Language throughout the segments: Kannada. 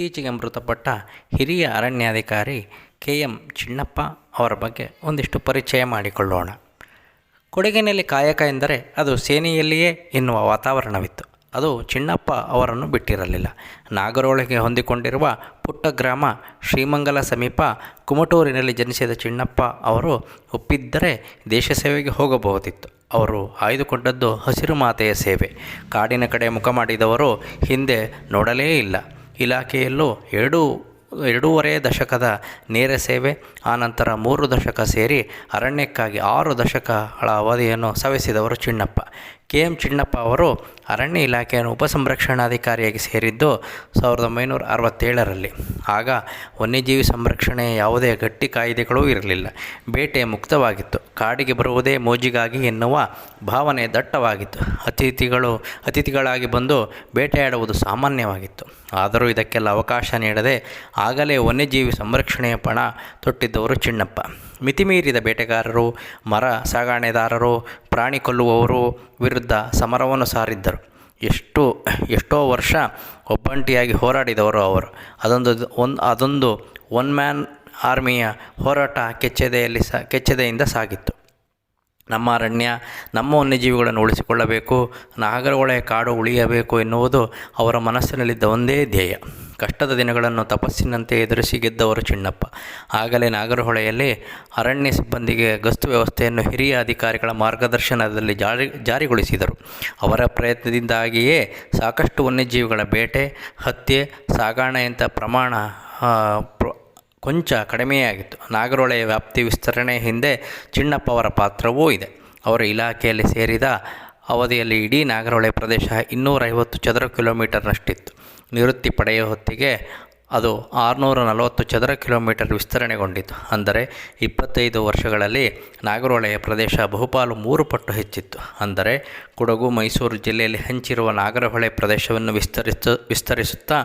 ಇತ್ತೀಚೆಗೆ ಮೃತಪಟ್ಟ ಹಿರಿಯ ಅರಣ್ಯಾಧಿಕಾರಿ ಕೆ ಎಂ ಚಿನ್ನಪ್ಪ ಅವರ ಬಗ್ಗೆ ಒಂದಿಷ್ಟು ಪರಿಚಯ ಮಾಡಿಕೊಳ್ಳೋಣ. ಕೊಡಗಿನಲ್ಲಿ ಕಾಯಕ ಎಂದರೆ ಅದು ಸೇನೆಯಲ್ಲಿಯೇ ಎನ್ನುವ ವಾತಾವರಣವಿತ್ತು. ಅದು ಚಿನ್ನಪ್ಪ ಅವರನ್ನು ಬಿಟ್ಟಿರಲಿಲ್ಲ. ನಾಗರೋಳಿಗೆ ಹೊಂದಿಕೊಂಡಿರುವ ಪುಟ್ಟ ಗ್ರಾಮ ಶ್ರೀಮಂಗಲ ಸಮೀಪ ಕುಮಟೂರಿನಲ್ಲಿ ಜನಿಸಿದ ಚಿನ್ನಪ್ಪ ಅವರು ಒಪ್ಪಿದ್ದರೆ ದೇಶ ಸೇವೆಗೆ ಹೋಗಬಹುದಿತ್ತು. ಅವರು ಆಯ್ದುಕೊಂಡದ್ದು ಹಸಿರು ಮಾತೆಯ ಸೇವೆ. ಕಾಡಿನ ಕಡೆ ಮುಖ ಮಾಡಿದವರು ಹಿಂದೆ ನೋಡಲೇ ಇಲ್ಲ. ಇಲಾಖೆಯಲ್ಲೂ ಎರಡೂ, ಎರಡೂವರೆ ದಶಕದ ನೇರ ಸೇವೆ ಆನಂತರ ಮೂರು ದಶಕ ಸೇರಿ ಅರಣ್ಯಕ್ಕಾಗಿ ಆರು ದಶಕಗಳ ಅವಧಿಯನ್ನು ಸವೆಸಿದವರು ಚಿನ್ನಪ್ಪ ಕೆ ಎಂ ಚಿನ್ನಪ್ಪ ಅವರು ಅರಣ್ಯ ಇಲಾಖೆಯನ್ನು ಉಪಸಂರಕ್ಷಣಾಧಿಕಾರಿಯಾಗಿ ಸೇರಿದ್ದು ಸಾವಿರದ ಒಂಬೈನೂರ ಅರವತ್ತೇಳರಲ್ಲಿ. ಆಗ ವನ್ಯಜೀವಿ ಸಂರಕ್ಷಣೆಯ ಯಾವುದೇ ಗಟ್ಟಿ ಕಾಯ್ದೆಗಳೂ ಇರಲಿಲ್ಲ. ಬೇಟೆ ಮುಕ್ತವಾಗಿತ್ತು. ಕಾಡಿಗೆ ಬರುವುದೇ ಮೋಜಿಗಾಗಿ ಎನ್ನುವ ಭಾವನೆ ದಟ್ಟವಾಗಿತ್ತು. ಅತಿಥಿಗಳು, ಅತಿಥಿಗಳಾಗಿ ಬಂದು ಬೇಟೆಯಾಡುವುದು ಸಾಮಾನ್ಯವಾಗಿತ್ತು. ಆದರೂ ಇದಕ್ಕೆಲ್ಲ ಅವಕಾಶ ನೀಡದೆ ಆಗಲೇ ವನ್ಯಜೀವಿ ಸಂರಕ್ಷಣೆಯ ಪಣ ತೊಟ್ಟಿದ್ದವರು ಚಿನ್ನಪ್ಪ. ಮಿತಿಮೀರಿದ ಬೇಟೆಗಾರರು, ಮರ ಸಾಗಾಣೆದಾರರು ಪ್ರಾಣಿ ಕೊಲ್ಲುವವರು ವಿರುದ್ಧ ಸಮರವನ್ನು ಸಾರಿದ್ದರು. ಎಷ್ಟು, ಎಷ್ಟೋ ವರ್ಷ ಒಬ್ಬಂಟಿಯಾಗಿ ಹೋರಾಡಿದವರು ಅವರು. ಅದೊಂದು ಒಂದು ಅದೊಂದು ಒನ್ ಮ್ಯಾನ್ ಆರ್ಮಿಯ ಹೋರಾಟ ಕೆಚ್ಚೆದೆಯಲ್ಲಿ ಸ, ಕೆಚ್ಚೆದೆಯಿಂದ ಸಾಗಿತ್ತು. ನಮ್ಮ ಅರಣ್ಯ, ನಮ್ಮ ವನ್ಯಜೀವಿಗಳನ್ನು ಉಳಿಸಿಕೊಳ್ಳಬೇಕು, ನಾಗರಹೊಳೆ ಕಾಡು ಉಳಿಯಬೇಕು ಎನ್ನುವುದು ಅವರ ಮನಸ್ಸಿನಲ್ಲಿದ್ದ ಒಂದೇ ಧ್ಯೇಯ. ಕಷ್ಟದ ದಿನಗಳನ್ನು ತಪಸ್ಸಿನಂತೆ ಎದುರಿಸಿ ಗೆದ್ದವರು ಚಿನ್ನಪ್ಪ ಆಗಲೇ ನಾಗರಹೊಳೆಯಲ್ಲಿ ಅರಣ್ಯ ಸಿಬ್ಬಂದಿಗೆ ಗಸ್ತು ವ್ಯವಸ್ಥೆಯನ್ನು ಹಿರಿಯ ಅಧಿಕಾರಿಗಳ ಮಾರ್ಗದರ್ಶನದಲ್ಲಿ ಜಾರಿ, ಜಾರಿಗೊಳಿಸಿದರು. ಅವರ ಪ್ರಯತ್ನದಿಂದಾಗಿಯೇ ಸಾಕಷ್ಟು ವನ್ಯಜೀವಿಗಳ ಬೇಟೆ, ಹತ್ಯೆ ಸಾಗಾಣೆಯಂಥ ಪ್ರಮಾಣ ಪ್ರ, ಕೊಂಚ ಕಡಿಮೆಯಾಗಿತ್ತು. ನಾಗರಹೊಳೆಯ ವ್ಯಾಪ್ತಿ ವಿಸ್ತರಣೆ ಹಿಂದೆ ಚಿಣ್ಣಪ್ಪ ಅವರ ಪಾತ್ರವೂ ಇದೆ. ಅವರ ಇಲಾಖೆಯಲ್ಲಿ ಸೇರಿದ ಅವಧಿಯಲ್ಲಿ ಇಡೀ ನಾಗರಹೊಳೆ ಪ್ರದೇಶ ಇನ್ನೂರೈವತ್ತು ಚದರ ಕಿಲೋಮೀಟರ್ನಷ್ಟಿತ್ತು. ನಿವೃತ್ತಿ ಪಡೆಯುವ ಹೊತ್ತಿಗೆ ಅದು ಆರುನೂರ ನಲವತ್ತು ಚದರ ಕಿಲೋಮೀಟರ್ ವಿಸ್ತರಣೆಗೊಂಡಿತು. ಅಂದರೆ ಇಪ್ಪತ್ತೈದು ವರ್ಷಗಳಲ್ಲಿ ನಾಗರಹೊಳೆಯ ಪ್ರದೇಶ ಬಹುಪಾಲು ಮೂರು ಪಟ್ಟು ಹೆಚ್ಚಿತ್ತು. ಅಂದರೆ ಕೊಡಗು, ಮೈಸೂರು ಜಿಲ್ಲೆಯಲ್ಲಿ ಹಂಚಿರುವ ನಾಗರಹೊಳೆ ಪ್ರದೇಶವನ್ನು ವಿಸ್ತರಿಸ, ವಿಸ್ತರಿಸುತ್ತಾ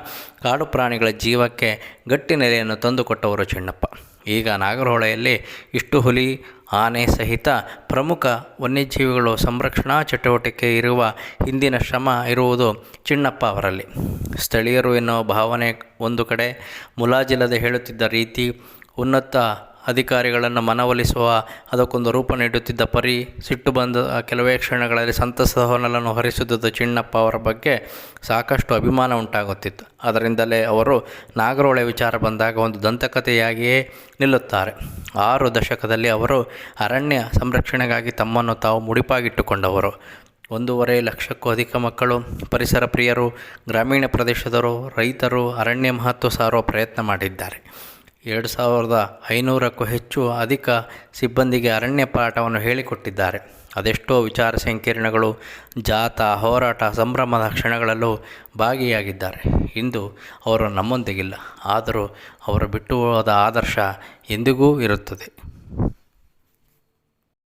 ಕಾಡು ಪ್ರಾಣಿಗಳ ಜೀವಕ್ಕೆ ಗಟ್ಟಿ ನೆಲೆಯನ್ನು ತಂದುಕೊಟ್ಟವರು ಚಿನ್ನಪ್ಪ ಈಗ ನಾಗರಹೊಳೆಯಲ್ಲಿ ಇಷ್ಟು ಹುಲಿ, ಆನೆ ಸಹಿತ ಪ್ರಮುಖ ವನ್ಯಜೀವಿಗಳು ಸಂರಕ್ಷಣಾ ಚಟುವಟಿಕೆ ಇರುವ ಹಿಂದಿನ ಶ್ರಮ ಇರುವುದು ಚಿಣ್ಣಪ್ಪ ಅವರಲ್ಲಿ. ಸ್ಥಳೀಯರು ಎನ್ನುವ ಭಾವನೆ ಒಂದು ಕಡೆ ಮುಲಾಜಿಲ್ಲದೆ ಹೇಳುತ್ತಿದ್ದ ರೀತಿ ಉನ್ನತ ಅಧಿಕಾರಿಗಳನ್ನು ಮನವೊಲಿಸುವ ಅದಕ್ಕೊಂದು ರೂಪ ನೀಡುತ್ತಿದ್ದ ಪರಿ ಸಿಟ್ಟು ಬಂದ ಕೆಲವೇ ಕ್ಷಣಗಳಲ್ಲಿ ಸಂತಸದ ಹೊನಲನ್ನು ಹರಿಸುತ್ತಿದ್ದ ಚಿಣ್ಣಪ್ಪ ಅವರ ಬಗ್ಗೆ ಸಾಕಷ್ಟು ಅಭಿಮಾನ ಉಂಟಾಗುತ್ತಿತ್ತು. ಅದರಿಂದಲೇ ಅವರು ನಾಗರೋಳೆ ವಿಚಾರ ಬಂದಾಗ ಒಂದು ದಂತಕಥೆಯಾಗಿಯೇ ನಿಲ್ಲುತ್ತಾರೆ. ಆರು ದಶಕದಲ್ಲಿ ಅವರು ಅರಣ್ಯ ಸಂರಕ್ಷಣೆಗಾಗಿ ತಮ್ಮನ್ನು ತಾವು ಮುಡಿಪಾಗಿಟ್ಟುಕೊಂಡವರು. ಒಂದೂವರೆ ಲಕ್ಷಕ್ಕೂ ಅಧಿಕ ಮಕ್ಕಳು, ಪರಿಸರ ಪ್ರಿಯರು, ಗ್ರಾಮೀಣ ಪ್ರದೇಶದವರು, ರೈತರು ಅರಣ್ಯ ಮಹತ್ವ ಸಾರುವ ಪ್ರಯತ್ನ ಮಾಡಿದ್ದಾರೆ. ಎರಡು ಸಾವಿರದ ಐನೂರಕ್ಕೂ ಹೆಚ್ಚು ಅಧಿಕ ಸಿಬ್ಬಂದಿಗೆ ಅರಣ್ಯ ಪಾಠವನ್ನು ಹೇಳಿಕೊಟ್ಟಿದ್ದಾರೆ. ಅದೆಷ್ಟೋ ವಿಚಾರ ಸಂಕಿರಣಗಳು, ಜಾಥಾ, ಹೋರಾಟ, ಸಂಭ್ರಮದ ಕ್ಷಣಗಳಲ್ಲೂ ಭಾಗಿಯಾಗಿದ್ದಾರೆ. ಇಂದು ಅವರು ನಮ್ಮೊಂದಿಗಿಲ್ಲ. ಆದರೂ ಅವರು ಬಿಟ್ಟು ಹೋದ ಆದರ್ಶ ಎಂದಿಗೂ ಇರುತ್ತದೆ.